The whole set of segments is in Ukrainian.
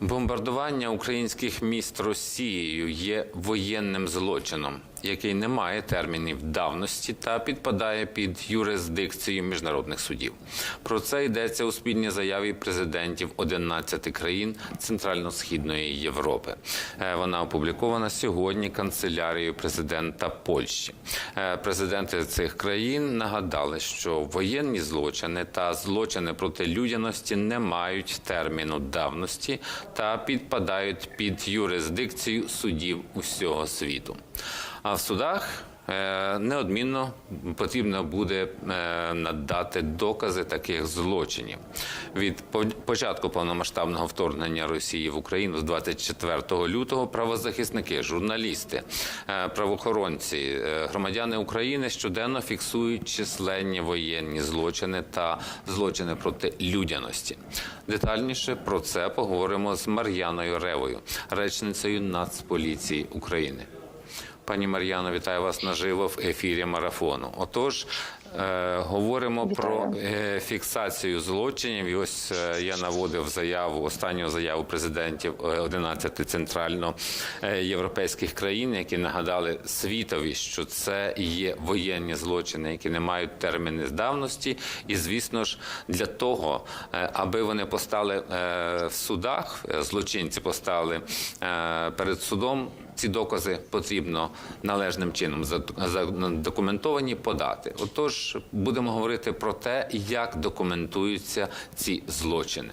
Бомбардування українських міст Росією є воєнним злочином, який не має термінів давності та підпадає під юрисдикцію міжнародних судів. Про це йдеться у спільній заяві президентів 11 країн Центрально-східної Європи. Е, Вона опублікована сьогодні канцелярією президента Польщі. Е, Президенти цих країн нагадали, що воєнні злочини та злочини проти людяності не мають терміну давності та підпадають під юрисдикцію судів усього світу. А в судах е, неодмінно потрібно буде е, надати докази таких злочинів. Від початку повномасштабного вторгнення Росії в Україну з 24 лютого правозахисники, журналісти, е, правоохоронці, громадяни України щоденно фіксують численні воєнні злочини та злочини проти людяності. Детальніше про це поговоримо з Мар'яною Ревою, речницею Нацполіції України. Пані Мар'яно, вітаю вас наживо в ефірі марафону. Отож, е, говоримо про е, фіксацію злочинів. І ось е, я наводив заяву, останню заяву президентів е, 11 центрально-європейських країн, які нагадали світові, що це є воєнні злочини, які не мають терміни давності. І звісно ж, для того, е, аби вони постали е, в судах, е, злочинці постали е, перед судом. Ці докази потрібно належним чином зад- задокументовані подати. Отож, будемо говорити про те, як документуються ці злочини.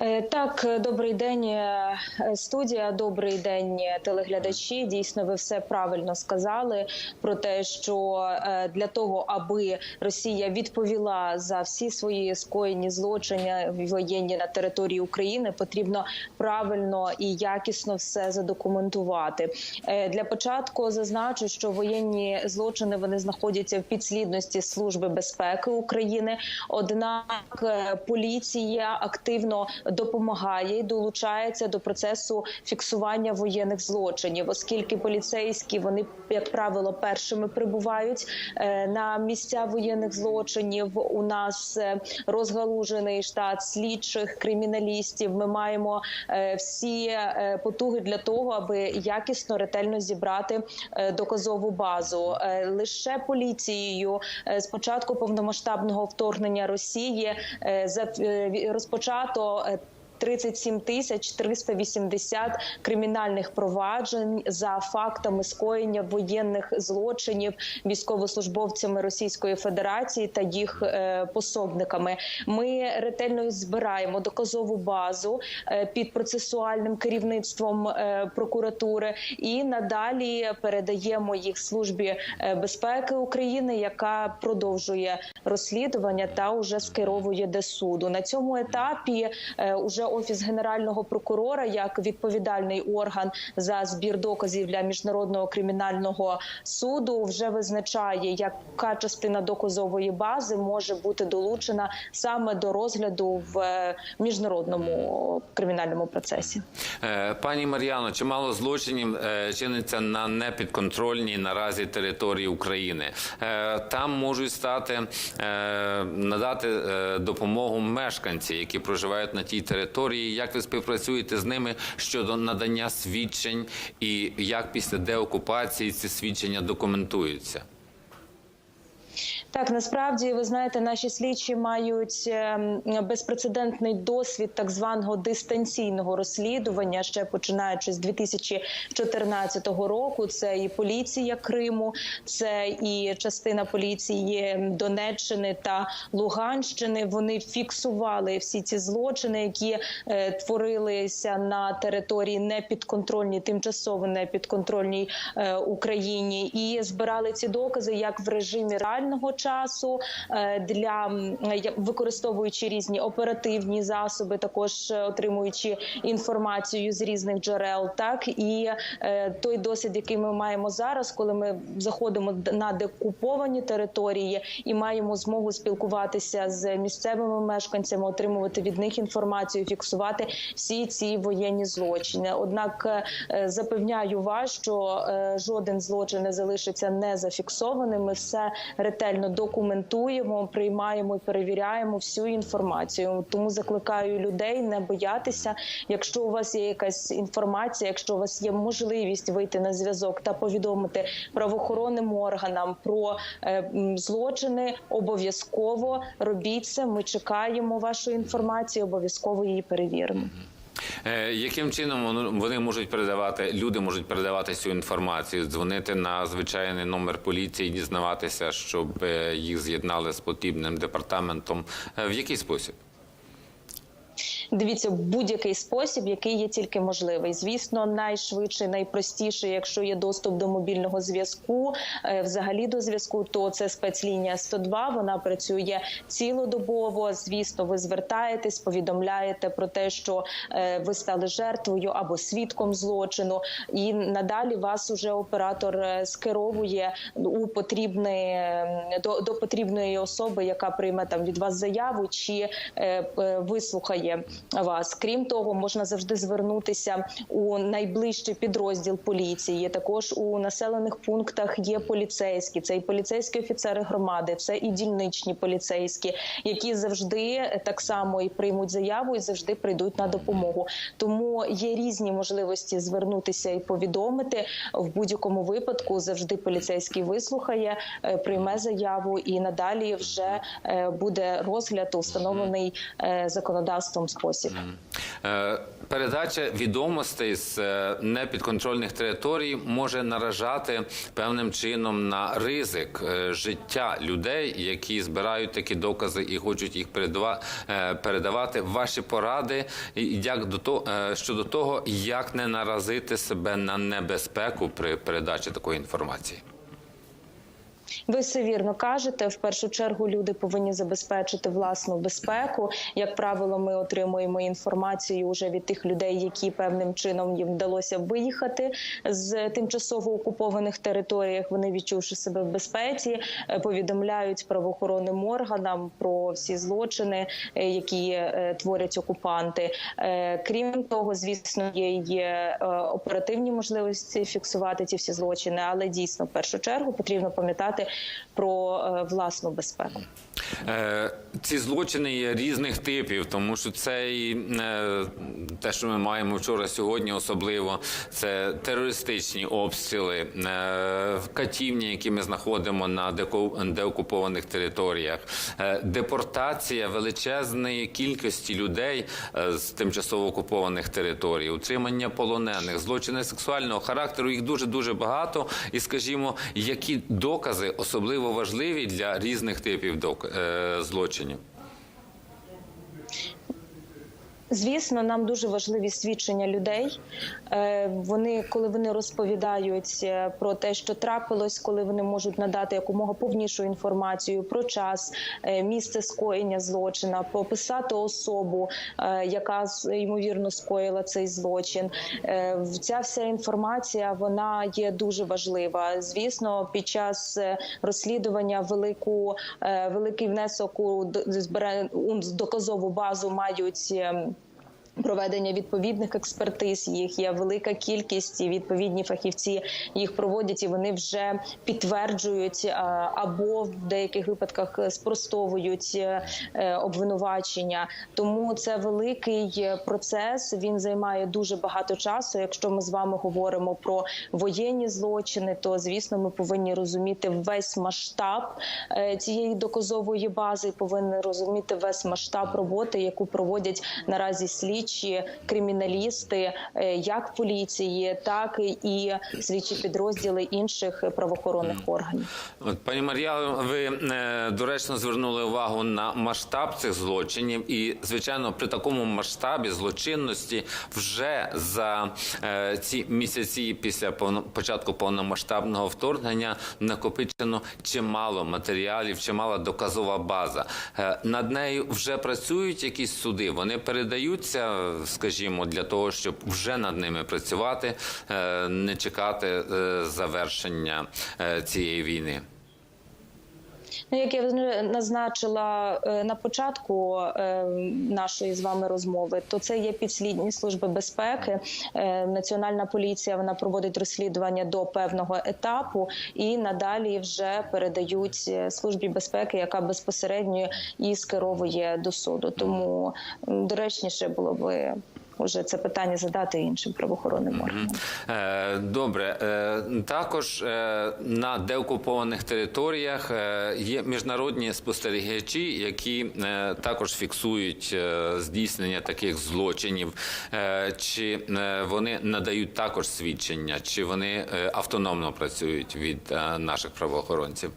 Е, Так, добрий день, е, студія. Добрий день, телеглядачі. Дійсно, ви все правильно сказали про те, що е, для того, аби Росія відповіла за всі свої скоєні злочини воєнні на території України, потрібно правильно і якісно все задокументувати. Е, Для початку зазначу, що воєнні злочини вони знаходяться в підслідності Служби безпеки України. Однак е, поліція активно допомагає і долучається до процесу фіксування воєнних злочинів, оскільки поліцейські вони, як правило, першими прибувають е, на місця воєнних злочинів. У нас е, розгалужений штат слідчих криміналістів. Ми маємо е, всі потуги для того, аби якісно ретельно зібрати доказову базу. Лише поліцією з початку повномасштабного вторгнення Росії розпочато. Е, 37 тисяч 380 кримінальних проваджень за фактами скоєння воєнних злочинів військовослужбовцями Російської Федерації та їх е, пособниками. Ми ретельно збираємо доказову базу е, під процесуальним керівництвом е, прокуратури і надалі передаємо їх службі безпеки України, яка продовжує розслідування та уже скеровує до суду. На цьому етапі уже офіс генерального прокурора, як відповідальний орган за збір доказів для міжнародного кримінального суду, вже визначає, яка частина доказової бази може бути долучена саме до розгляду в е, міжнародному кримінальному процесі. Е, Пані Мар'яно, чимало злочинів е, чиниться на непідконтрольній наразі території України. Там можуть стати надати допомогу мешканці, які проживають на тій території. Як ви співпрацюєте з ними щодо надання свідчень, і як після деокупації ці свідчення документуються? Так, насправді ви знаєте, наші слідчі мають ем, безпрецедентний досвід так званого дистанційного розслідування, ще починаючи з 2014 року. Це і поліція Криму, це і частина поліції Донеччини та Луганщини. Вони фіксували всі ці злочини, які е, творилися на території непідконтрольній, тимчасово непідконтрольній е, Україні, і збирали ці докази як в режимі реального часу е, для використовуючи різні оперативні засоби, також е, отримуючи інформацію з різних джерел, так і е, той досвід, який ми маємо зараз, коли ми заходимо на декуповані території і маємо змогу спілкуватися з місцевими мешканцями, отримувати від них інформацію, фіксувати всі ці воєнні злочини. Однак запевняю вас, що жоден злочин не залишиться незафіксованим. Ми все ретельно звичайно документуємо, приймаємо і перевіряємо всю інформацію. Тому закликаю людей не боятися. Якщо у вас є якась інформація, якщо у вас є можливість вийти на зв'язок та повідомити правоохоронним органам про е, злочини, обов'язково робіть це. Ми чекаємо вашу інформацію, обов'язково її перевіримо. Е, Яким чином вони можуть передавати, люди можуть передавати цю інформацію, дзвонити на звичайний номер поліції, дізнаватися, щоб е, їх з'єднали з потрібним департаментом? Е, В який спосіб? Дивіться, будь-який спосіб, який є тільки можливий. Звісно, найшвидше, найпростіше, якщо є доступ до мобільного зв'язку, е, взагалі до зв'язку, то це спецлінія 102, Вона працює цілодобово. Звісно, ви звертаєтесь, повідомляєте про те, що е, ви стали жертвою або свідком злочину, і надалі вас уже оператор е, скеровує у потрібне до, до потрібної особи, яка прийме там від вас заяву чи вислухає вас. Крім того, можна завжди звернутися у найближчий підрозділ поліції. Також у населених пунктах є поліцейські, це і поліцейські офіцери громади, це і дільничні поліцейські, які завжди так само і приймуть заяву і завжди прийдуть на допомогу. Тому є різні можливості звернутися і повідомити в будь-якому випадку. Завжди поліцейський вислухає, е, прийме заяву, і надалі вже е, буде розгляд у встановлений е, законодавством спосіб. Е, Передача відомостей з е, непідконтрольних територій може наражати певним чином на ризик е, життя людей, які збирають такі докази і хочуть їх передавати. Ваші поради як до того щодо того, як не наразити себе на небезпеку при передачі такої інформації. Ви все вірно кажете. В першу чергу люди повинні забезпечити власну безпеку. Як правило, ми отримуємо інформацію вже від тих людей, які певним чином їм вдалося виїхати з тимчасово окупованих територіях. Вони відчувши себе в безпеці, е, повідомляють правоохоронним органам про всі злочини, е, які е, творять окупанти. Крім того, звісно, є, є оперативні можливості фіксувати ці всі злочини, але дійсно в першу чергу потрібно пам'ятати про е, власну безпеку. Е, Ці злочини є різних типів, тому що це і е, те, що ми маємо вчора, сьогодні, особливо це терористичні обстріли, катівні, які ми знаходимо на деокупованих територіях, депортація величезної кількості людей з тимчасово окупованих територій, утримання полонених, злочини сексуального характеру. Їх дуже дуже багато. І скажімо, які докази особливо важливі для різних типів док- е, злочинів. Звісно, нам дуже важливі свідчення людей. Е, Вони, коли вони розповідають е, про те, що трапилось, коли вони можуть надати якомога повнішу інформацію про час, е, місце скоєння злочина, пописати особу, яка ймовірно скоїла цей злочин. Ця вся інформація вона є дуже важлива. Звісно, під час розслідування велику великий внесок у доказову базу мають. Проведення відповідних експертиз їх є велика кількість, і відповідні фахівці їх проводять, і вони вже підтверджують або в деяких випадках спростовують е, е, обвинувачення. Тому це великий е, процес. Він займає дуже багато часу. Якщо ми з вами говоримо про воєнні злочини, то звісно ми повинні розуміти весь масштаб е, цієї доказової бази, повинні розуміти весь масштаб роботи, яку проводять наразі слідчі, криміналісти, е, як поліції, так і слідчі підрозділи інших правоохоронних органів. От, пані Мар'я, ви е, доречно звернули увагу на масштаб цих злочинів, і звичайно, при такому масштабі злочинності вже за е, ці місяці після початку повномасштабного вторгнення накопичено чимало матеріалів, чимала доказова база. Над нею вже працюють якісь суди. Вони передаються, скажімо, для того, щоб вже над ними працювати, е, не чекати е, завершення е, цієї війни. Ну, як я назначила е, на початку е, нашої з вами розмови, то це є підслідні служби безпеки. Е, Національна поліція вона проводить розслідування до певного етапу і надалі вже передають службі безпеки, яка безпосередньо і скеровує до суду. Тому доречніше було би вже це питання задати іншим правоохоронним органам. Е, Добре, Е, також е, на деокупованих територіях є міжнародні спостерігачі, які також фіксують здійснення таких злочинів. Чи вони надають також свідчення, чи вони автономно працюють від наших правоохоронців?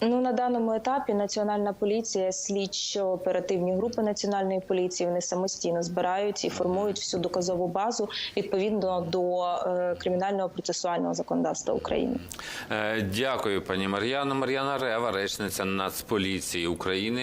Ну на даному етапі національна поліція, слідчо-оперативні групи національної поліції вони самостійно збирають і формують всю доказову базу відповідно до е, кримінального процесуального законодавства України. Е, Дякую, пані Мар'яно. Мар'яна Рева, речниця Нацполіції України.